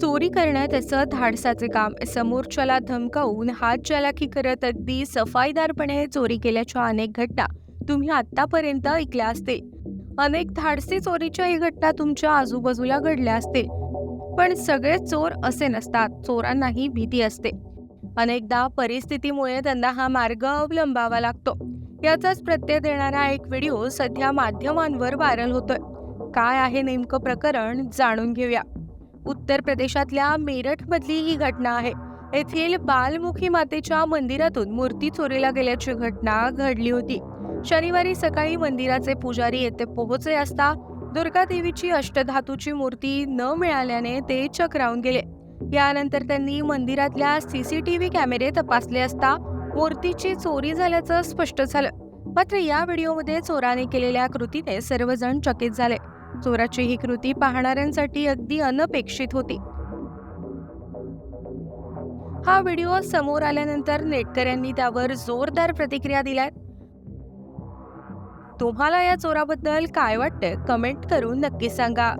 चोरी करणं त्याचं धाडसाचे काम. समोरच्याला धमकावून हात चालाकी करत अगदी सफाईदारपणे चोरी केल्याच्या अनेक घटना तुम्ही आतापर्यंत ऐकल्या असतील. अनेक धाडसी चोरीच्या ही घटना तुमच्या आजूबाजूला घडल्या असतील. पण सगळे चोर असे नसतात. चोरांनाही भीती असते. अनेकदा परिस्थितीमुळे त्यांना हा मार्ग अवलंबावा लागतो. याचाच प्रत्यय देणारा एक व्हिडिओ सध्या माध्यमांवर व्हायरल होतोय. काय आहे नेमकं प्रकरण जाणून घेऊया. उत्तर प्रदेशातल्या मेरठमधली ही घटना आहे. येथील बालमुखी मातेच्या मंदिरातून मूर्ती चोरीला गेल्याची घटना घडली होती. शनिवारी सकाळी मंदिराचे पुजारी येथे पोहोचले असता दुर्गा देवीची अष्टधातूची मूर्ती न मिळाल्याने ते चक्रावून गेले. यानंतर त्यांनी मंदिरातल्या सीसीटीव्ही कॅमेरे तपासले असता मूर्तीची चोरी झाल्याचं स्पष्ट झालं. मात्र या व्हिडिओमध्ये चोराने केलेल्या कृतीने सर्वजण चकित झाले. चोराची ही कृती पाहणाऱ्यांसाठी अगदी अनपेक्षित होती. हा व्हिडिओ समोर आल्यानंतर नेटकऱ्यांनी त्यावर जोरदार प्रतिक्रिया दिल्यात. तुम्हाला या चोराबद्दल काय वाटतं कमेंट करून नक्की सांगा.